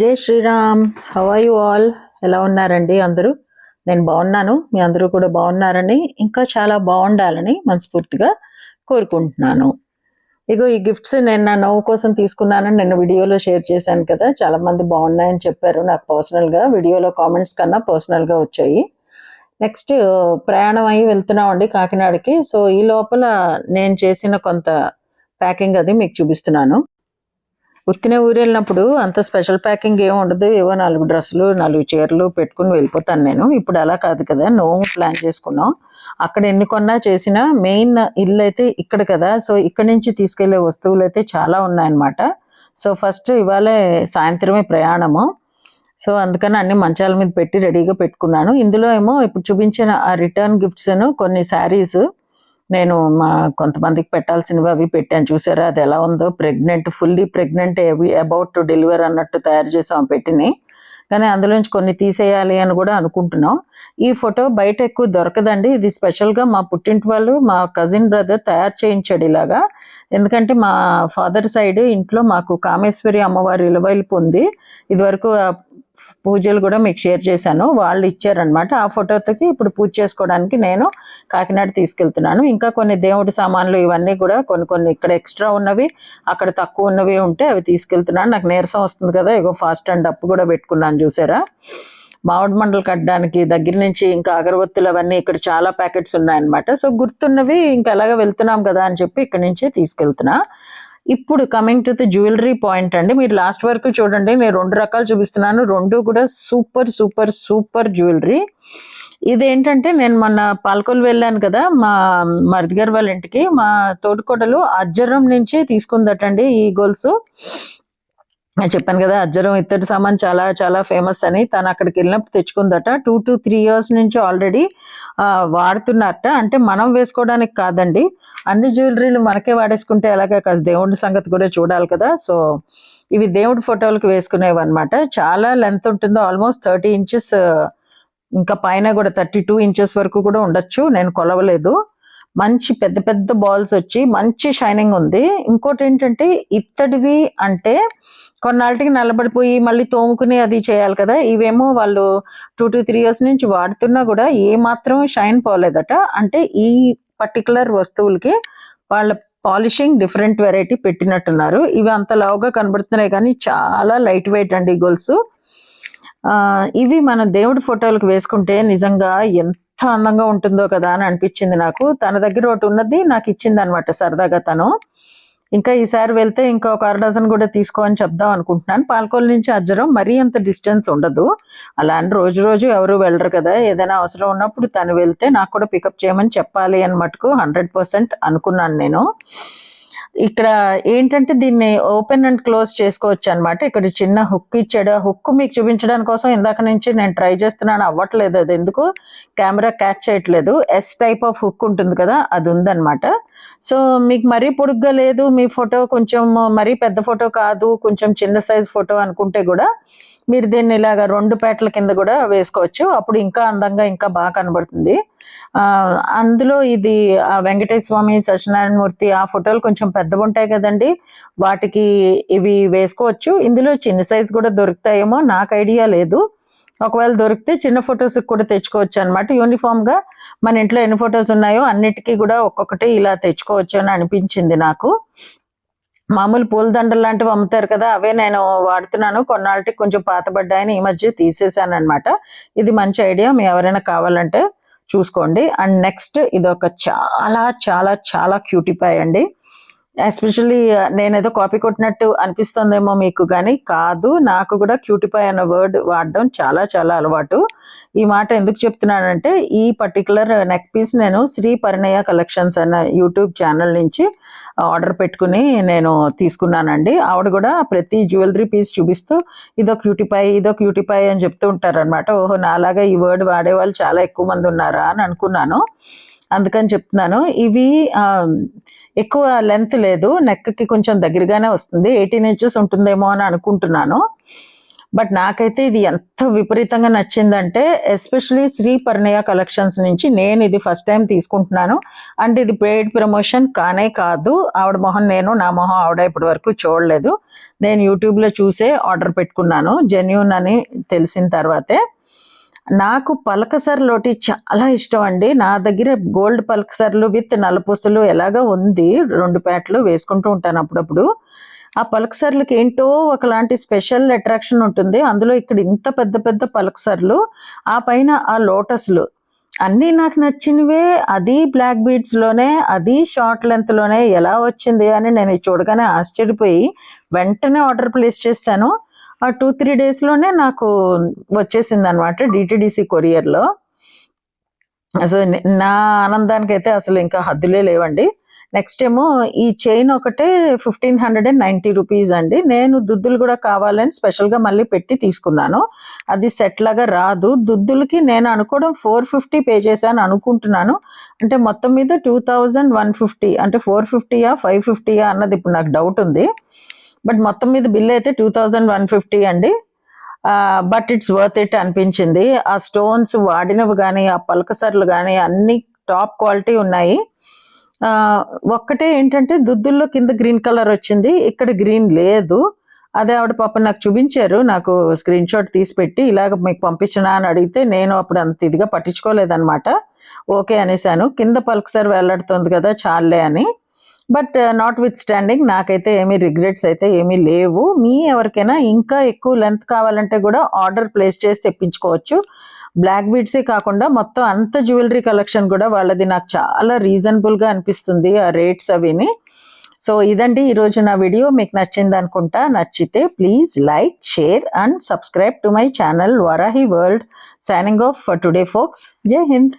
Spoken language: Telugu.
Jai Shriram. How are you all ఎలా ఉన్నారండి అందరూ? నేను బాగున్నాను. మీ అందరూ కూడా బాగున్నారని ఇంకా చాలా బాగుండాలని మనస్ఫూర్తిగా కోరుకుంటున్నాను. ఇగో ఈ గిఫ్ట్స్ నేను నా నవ్వు కోసం తీసుకున్నానని నిన్న వీడియోలో షేర్ చేశాను కదా. చాలామంది బాగున్నాయని చెప్పారు. నాకు పర్సనల్గా వీడియోలో కామెంట్స్ కన్నా పర్సనల్గా వచ్చాయి. నెక్స్ట్ ప్రయాణం అయ్యి వెళ్తున్నామండి కాకినాడకి. సో ఈ లోపల నేను చేసిన కొంత ప్యాకింగ్ అది మీకు చూపిస్తున్నాను. ఉత్తిన ఊరు వెళ్ళినప్పుడు అంత స్పెషల్ ప్యాకింగ్ ఏమి ఉండదు. ఏవో నాలుగు డ్రెస్సులు నాలుగు చీరలు పెట్టుకుని వెళ్ళిపోతాను నేను. ఇప్పుడు అలా కాదు కదా నో ప్లాన్ చేసుకున్నాం. అక్కడ ఎన్ని కొన్నా చేసిన మెయిన్ ఇల్లు అయితే ఇక్కడ కదా. సో ఇక్కడ నుంచి తీసుకెళ్ళే వస్తువులు అయితే చాలా ఉన్నాయన్నమాట. సో ఫస్ట్ ఇవాళే సాయంత్రమే ప్రయాణము. సో అందుకని అన్ని మంచాల మీద పెట్టి రెడీగా పెట్టుకున్నాను. ఇందులో ఏమో ఇప్పుడు చూపించిన ఆ రిటర్న్ గిఫ్ట్స్ను కొన్ని శారీస్ నేను మా కొంతమందికి పెట్టాల్సినవి అవి పెట్టాను. చూసారా? అది ఎలా ఉందో? Pregnant fully pregnant about to deliver అన్నట్టు తయారు చేసాం పెట్టిని. కానీ అందులోంచి కొన్ని తీసేయాలి అని కూడా అనుకుంటున్నాం. ఈ ఫోటో బయట ఎక్కువ దొరకదండి. ఇది స్పెషల్గా మా పుట్టింటి వాళ్ళు మా కజిన్ బ్రదర్ తయారు చేయించాడు ఇలాగా. ఎందుకంటే మా ఫాదర్ సైడ్ ఇంట్లో మాకు కామేశ్వరి అమ్మవారి ఇలవైపు ఉంది. ఇదివరకు పూజలు కూడా మీకు షేర్ చేశాను. వాళ్ళు ఇచ్చారనమాట ఆ ఫోటోతోకి ఇప్పుడు పూజ చేసుకోవడానికి నేను కాకినాడ తీసుకెళ్తున్నాను. ఇంకా కొన్ని దేవుడి సామాన్లు ఇవన్నీ కూడా కొన్ని కొన్ని ఇక్కడ ఎక్స్ట్రా ఉన్నవి అక్కడ తక్కువ ఉన్నవి ఉంటే అవి తీసుకెళ్తున్నాను. నాకు నీరసం వస్తుంది కదా ఇగో ఫాస్ట్ అండ్ అప్ కూడా పెట్టుకున్నాను చూసారా? మామిడి మండలు కట్టడానికి దగ్గర నుంచి ఇంకా అగరబత్తులు అవన్నీ ఇక్కడ చాలా ప్యాకెట్స్ ఉన్నాయన్నమాట. సో గుర్తున్నవి ఇంకా అలాగే వెళ్తున్నాం కదా అని చెప్పి ఇక్కడ నుంచే తీసుకెళ్తున్నా. ఇప్పుడు coming to the jewellery point అండి. మీరు లాస్ట్ వరకు చూడండి నేను రెండు రకాలు చూపిస్తున్నాను. రెండు కూడా సూపర్ సూపర్ సూపర్ జ్యువెలరీ ఇదేంటంటే నేను మొన్న పాల్కొలు వెళ్ళాను కదా మా మరిదిగారు వాళ్ళ ఇంటికి మా తోటికోటలు అజ్జరం నుంచి తీసుకుందటండి ఈ గోల్స్. నేను చెప్పాను కదా అజ్జరం ఇత్తడి సామాన్ చాలా చాలా ఫేమస్ అని. తను అక్కడికి వెళ్ళినప్పుడు తెచ్చుకుందట. టూ టు త్రీ ఇయర్స్ నుంచి ఆల్రెడీ వాడుతున్నారట. అంటే మనం వేసుకోవడానికి కాదండి. అన్ని జ్యువెలరీలు మనకే వాడేసుకుంటే ఎలాగే కాదు దేవుడి సంగతి కూడా చూడాలి కదా. సో ఇవి దేవుడి ఫోటోలకు వేసుకునేవి అనమాట చాలా లెంత్ ఉంటుందో ఆల్మోస్ట్ థర్టీ ఇంచెస్ ఇంకా పైన కూడా థర్టీ టూ ఇంచెస్ వరకు కూడా ఉండొచ్చు. నేను కొలవలేదు. మంచి పెద్ద పెద్ద బాల్స్ వచ్చి మంచి షైనింగ్ ఉంది. ఇంకోటి ఏంటంటే ఇత్తడివి అంటే కొన్నాళ్ళకి నల్లబడిపోయి మళ్ళీ తోముకుని అది చేయాలి కదా. ఇవేమో వాళ్ళు టూ టు త్రీ ఇయర్స్ నుంచి వాడుతున్నా కూడా ఏ మాత్రం షైన్ పోలేదట. అంటే ఈ పర్టికులర్ వస్తువులకి వాళ్ళ పాలిషింగ్ డిఫరెంట్ వెరైటీ పెట్టినట్టున్నారు. ఇవి అంత లావుగా కనబడుతున్నాయి కానీ చాలా లైట్ వెయిట్ అండి గొలుసు. ఆ, ఇవి మన దేవుడి ఫోటోలకు వేసుకుంటే నిజంగా ఎంత అందంగా ఉంటుందో కదా అని అనిపించింది నాకు. తన దగ్గర ఒకటి ఉన్నది నాకు ఇచ్చింది అనమాట సరదాగా తను. ఇంకా ఈసారి వెళ్తే ఇంకా ఒక అర డజన్ కూడా తీసుకోని చెప్దాం అనుకుంటున్నాను. పాల్కోల్ నుంచి అజ్జరం మరీ అంత డిస్టెన్స్ ఉండదు. అలా అని రోజు రోజు ఎవరు వెళ్ళరు కదా. ఏదైనా అవసరం ఉన్నప్పుడు తను వెళ్తే నాకు కూడా పికప్ చేయమని చెప్పాలి అని మటుకు హండ్రెడ్ పర్సెంట్ అనుకున్నాను నేను. ఇక్కడ ఏంటంటే దీన్ని ఓపెన్ అండ్ క్లోజ్ చేసుకోవచ్చు అనమాట ఇక్కడ చిన్న హుక్ ఇచ్చాడు. ఆ హుక్ మీకు చూపించడానికి కోసం ఇందాక నుంచి నేను ట్రై చేస్తున్నాను. అవ్వట్లేదు. అది ఎందుకు? కెమెరా క్యాచ్ చేయట్లేదు. ఎస్ టైప్ ఆఫ్ హుక్ ఉంటుంది కదా అది ఉందన్నమాట. సో మీకు మరీ పొడుగ్గా లేదు మీ ఫోటో కొంచెం మరీ పెద్ద ఫోటో కాదు కొంచెం చిన్న సైజ్ ఫోటో అనుకుంటే కూడా మీరు దీన్ని ఇలాగ రెండు పేటల కింద కూడా వేసుకోవచ్చు. అప్పుడు ఇంకా అందంగా ఇంకా బాగా కనబడుతుంది. అందులో ఇది వెంకటేశ్వర స్వామి సత్యనారాయణ మూర్తి ఆ ఫోటోలు కొంచెం పెద్దవి ఉంటాయి కదండి. వాటికి ఇవి వేసుకోవచ్చు. ఇందులో చిన్న సైజ్ కూడా దొరుకుతాయేమో నాకు ఐడియా లేదు. ఒకవేళ దొరికితే చిన్న ఫొటోస్ కూడా తెచ్చుకోవచ్చు అనమాట యూనిఫామ్గా మన ఇంట్లో ఎన్ని ఫొటోస్ ఉన్నాయో అన్నిటికీ కూడా ఒక్కొక్కటి ఇలా తెచ్చుకోవచ్చు అని అనిపించింది నాకు. మామూలు పూలదండలు లాంటివి అమ్ముతారు కదా అవే నేను వాడుతున్నాను. కొన్నాళ్ళకి కొంచెం పాతబడ్డాయని ఈ మధ్య తీసేసాను అనమాట ఇది మంచి ఐడియా. మీ ఎవరైనా కావాలంటే చూసుకోండి. అండ్ నెక్స్ట్ ఇది ఒక చాలా చాలా చాలా క్యూటిఫై అండి. ఎస్పెషల్లీ నేనేదో కాపీ కొట్టినట్టు అనిపిస్తుందేమో మీకు కానీ కాదు. నాకు కూడా క్యూటిఫై అన్న వర్డ్ వాడడం చాలా చాలా అలవాటు. ఈ మాట ఎందుకు చెప్తున్నానంటే ఈ పర్టికులర్ నెక్ పీస్ నేను శ్రీ పరిణయ కలెక్షన్స్ అన్న యూట్యూబ్ ఛానల్ నుంచి ఆర్డర్ పెట్టుకుని నేను తీసుకున్నానండి. ఆవిడ కూడా ప్రతి జ్యువెలరీ పీస్ చూపిస్తూ ఇదో క్యూటిపై ఇదో క్యూటిపై అని చెప్తూ ఉంటారనమాట ఓహో నాలాగా ఈ వర్డ్ వాడే వాళ్ళు చాలా ఎక్కువ మంది ఉన్నారా అని అనుకున్నాను. అందుకని చెప్తున్నాను. ఇవి ఎక్కువ లెంత్ లేదు. నెక్కి కొంచెం దగ్గరగానే వస్తుంది. ఎయిటీన్ ఇంచెస్ ఉంటుందేమో అని అనుకుంటున్నాను. బట్ నాకైతే ఇది ఎంత విపరీతంగా నచ్చిందంటే ఎస్పెషలీ శ్రీ పర్ణయ కలెక్షన్స్ నుంచి నేను ఇది ఫస్ట్ టైం తీసుకుంటున్నాను. అంటే ఇది పెయిడ్ ప్రమోషన్ కానే కాదు. ఆవిడ మొహం నేను నా మొహం ఆవిడ ఇప్పటి వరకు చూడలేదు. నేను యూట్యూబ్లో చూసే ఆర్డర్ పెట్టుకున్నాను. జెన్యున్ అని తెలిసిన తర్వాతే. నాకు పలకసర్లోటి చాలా ఇష్టం అండి. నా దగ్గర గోల్డ్ పలకసర్లు విత్ నలపూసలు ఎలాగో ఉంది. రెండు ప్యాట్లు వేసుకుంటూ ఉంటాను అప్పుడప్పుడు. ఆ పలకసర్లకి ఏంటో ఒకలాంటి స్పెషల్ అట్రాక్షన్ ఉంటుంది. అందులో ఇక్కడ ఇంత పెద్ద పెద్ద పలకసర్లు ఆ పైన ఆ లోటస్లు. అన్నీ నాకు నచ్చినవే. అది బ్లాక్ బీడ్స్లోనే అది షార్ట్ లెంత్లోనే ఎలా వచ్చింది అని నేను చూడగానే ఆశ్చర్యపోయి వెంటనే ఆర్డర్ ప్లేస్ చేశాను. ఆ టూ త్రీ డేస్లోనే నాకు వచ్చేసింది అనమాట డిటిడిసి కొరియర్లో. అసలు నా ఆనందానికి అయితే అసలు ఇంకా హద్దులే లేవండి. నెక్స్ట్ ఏమో ఈ చైన్ ఒకటే fifteen hundred and ninety rupees అండి. నేను దుద్దులు కూడా కావాలని స్పెషల్గా మళ్ళీ పెట్టి తీసుకున్నాను. అది సెట్ లాగా రాదు. దుద్దులకి నేను అనుకోవడం ఫోర్ ఫిఫ్టీ పే చేశాను అనుకుంటున్నాను. అంటే మొత్తం మీద టూ థౌజండ్ వన్ ఫిఫ్టీ అంటే ఫోర్ ఫిఫ్టీయా ఫైవ్ ఫిఫ్టీయా అన్నది ఇప్పుడు నాకు డౌట్ ఉంది. బట్ మొత్తం మీద బిల్ అయితే టూ థౌజండ్ వన్ ఫిఫ్టీ అండి. బట్ ఇట్స్ వర్త్ ఇట్ అనిపించింది. ఆ స్టోన్స్ వాడినవి కానీ ఆ పలకసర్లు కానీ అన్ని టాప్ క్వాలిటీ ఉన్నాయి. ఒక్కటే ఏంటంటే దుద్దుల్లో కింద గ్రీన్ కలర్ వచ్చింది. ఇక్కడ గ్రీన్ లేదు. అదే ఆవిడ పాప నాకు చూపించారు. నాకు స్క్రీన్ షాట్ తీసి పెట్టి ఇలాగ మీకు పంపించనా అని అడిగితే నేను అప్పుడు అంత ఇదిగా పట్టించుకోలేదన్నమాట. ఓకే అనేసాను. కింద పలకసారి వెళ్ళడుతుంది కదా చాలే అని. బట్ నాట్ విత్ స్టాండింగ్ నాకైతే ఏమీ రిగ్రెట్స్ అయితే ఏమీ లేవు. మీ ఎవరికైనా ఇంకా ఎక్కువ లెంత్ కావాలంటే కూడా ఆర్డర్ ప్లేస్ చేసి తెప్పించుకోవచ్చు. బ్లాక్ బీడ్సే కాకుండా మొత్తం అంత జ్యువెలరీ కలెక్షన్ కూడా వాళ్ళది నాకు చాలా రీజనబుల్గా అనిపిస్తుంది ఆ రేట్స్ అవిని. సో ఇదండి ఈరోజు నా వీడియో మీకు నచ్చింది అనుకుంటా నచ్చితే please like share and subscribe to my channel Varahi world signing off for today folks Jai Hind